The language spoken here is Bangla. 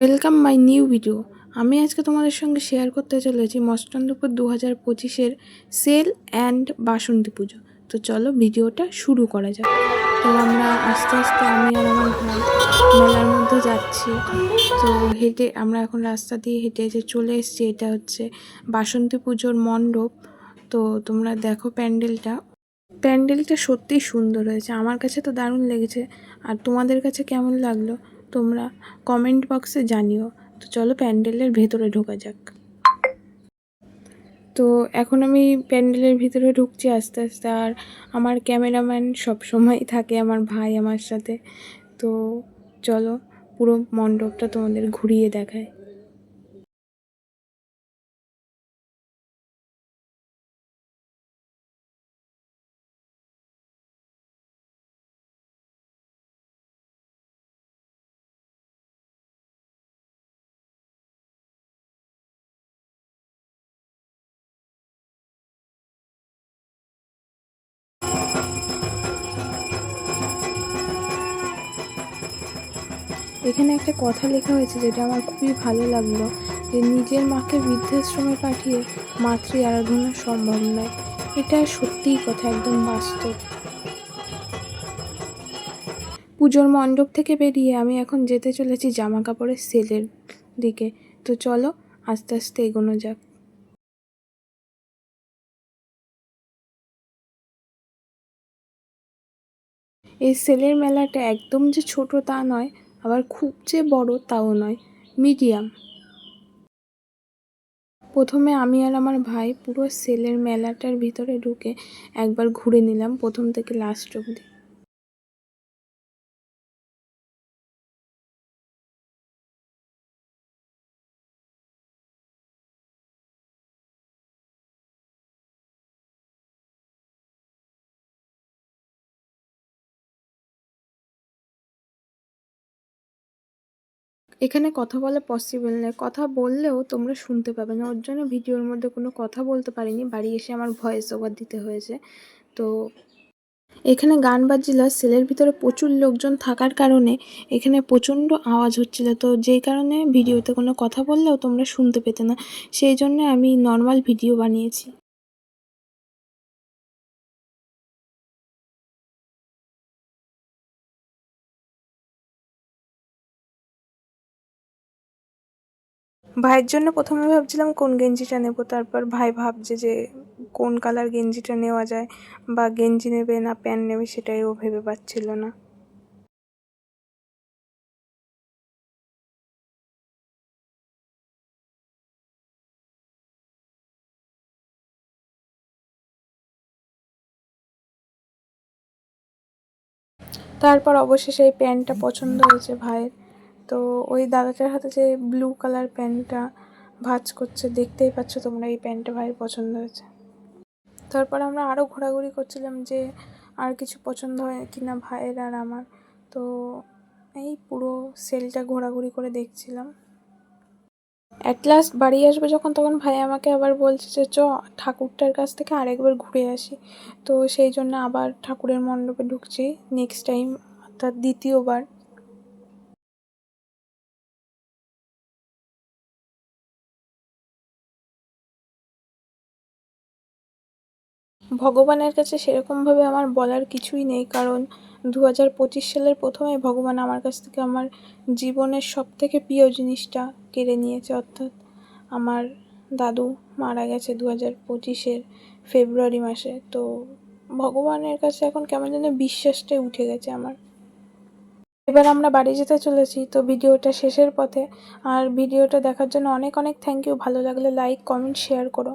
ওয়েলকাম মাই নিউ ভিডিও আমি আজকে তোমাদের সঙ্গে শেয়ার করতে চলেছি মস্তানন্দপুর দু হাজার পঁচিশের সেল অ্যান্ড বাসন্তী পুজো। তো চলো ভিডিওটা শুরু করা যাক। তো আমরা আস্তে আস্তে আমি আর আমার ভাই মেলার মধ্যে যাচ্ছি। তো হেঁটে আমরা এখন রাস্তা দিয়ে হেঁটে যে চলে এসেছি এটা হচ্ছে বাসন্তী পুজোর মণ্ডপ। তো তোমরা দেখো প্যান্ডেলটা। প্যান্ডেলটা সত্যিই সুন্দর হয়েছে। আমার কাছে তো দারুণ লেগেছে। আর তোমাদের কাছে কেমন লাগল? তোমরা কমেন্ট বক্সে জানিও। তো চলো প্যান্ডেলের ভেতরে ঢোকা যাক। তো এখন আমি প্যান্ডেলের ভিতরে ঢুকছি আস্তে আস্তে আর আমার ক্যামেরাম্যান সবসময় থাকে আমার ভাই আমার সাথে। তো চলো পুরো মণ্ডপটা তোমাদের ঘুরিয়ে দেখায়। এখানে একটা কথা লেখা হয়েছে যেটা আমার খুবই ভালো লাগল, যে নিজের মাকে বৃদ্ধাশ্রমে পাঠিয়ে মাতৃ আরাধনা সম্ভব নয়। এটা সত্যিই কথা, একদম বাস্তব। পুজোর মণ্ডপ থেকে বেরিয়ে আমি এখন যেতে চলেছি জামা কাপড়ের সেলের দিকে। তো চলো, আস্তে আস্তে এগোনো যাক। এই সেলের মেলাটা একদম যে ছোট তা নয় আবার খুব যে বড় তাও নয়, মিডিয়াম। প্রথমে আমি আর আমার ভাই পুরো সেলের মেলাটার ভিতরে ঢুকে একবার ঘুরে নিলাম প্রথম থেকে লাস্ট অবধি। এখানে কথা বলা পসিবল নয়। কথা বললেও তোমরা শুনতে পাবে না। ওর জন্য ভিডিওর মধ্যে কোনো কথা বলতে পারিনি। বাড়ি এসে আমার ভয়েস ওভার দিতে হয়েছে। তো এখানে গান বাজছিল। সেলের ভিতরে প্রচুর লোকজন থাকার কারণে এখানে প্রচণ্ড আওয়াজ হচ্ছিল। তো যেই কারণে ভিডিওতে কোনো কথা বললেও তোমরা শুনতে পেতে না। সেই জন্য আমি নর্মাল ভিডিও বানিয়েছি। ভাইয়ের জন্য প্রথমে ভাবছিলাম কোন গেঞ্জিটা নেব, তারপর ভাই ভাবছে যে কোন কালার গেঞ্জিটা নেওয়া যায়, বা গেঞ্জি নেবে না প্যান্ট নেবে সেটাই ও ভেবে পাচ্ছিল না। তারপর অবশেষে এই প্যান্টটা পছন্দ হয়েছে ভাইয়ের। তো ওই দাদাটার হাতে যে ব্লু কালার প্যান্টটা ভাজ করছে, দেখতেই পাচ্ছ তোমরা এই প্যান্টটা ভাইয়ের পছন্দ হয়েছে। তারপর আমরা আরও ঘোরাঘুরি করছিলাম যে আর কিছু পছন্দ হয় কি না ভাইয়ের আর আমার। তো এই পুরো সেলটা ঘোরাঘুরি করে দেখছিলাম। অ্যাট লাস্ট বাড়ি আসবে যখন, তখন ভাই আমাকে আবার বলছে যে, চ, ঠাকুরটার কাছ থেকে আরেকবার ঘুরে আসি। তো সেই জন্য আবার ঠাকুরের মণ্ডপে ঢুকছি। নেক্সট টাইম অর্থাৎ দ্বিতীয়বার। ভগবানের কাছে সেরকমভাবে আমার বলার কিছুই নেই, কারণ দু হাজার পঁচিশ সালের প্রথমে ভগবান আমার কাছ থেকে আমার জীবনের সব থেকে প্রিয় জিনিসটা কেড়ে নিয়েছে, অর্থাৎ আমার দাদু মারা গেছে দু হাজার পঁচিশের ফেব্রুয়ারি মাসে। তো ভগবানের কাছে এখন কেমন যেন বিশ্বাসটাই উঠে গেছে আমার। এবার আমরা বাড়ি যেতে চলেছি, তো ভিডিওটা শেষের পথে। আর ভিডিওটা দেখার জন্য অনেক অনেক থ্যাংক ইউ ভালো লাগলে লাইক কমেন্ট শেয়ার করো।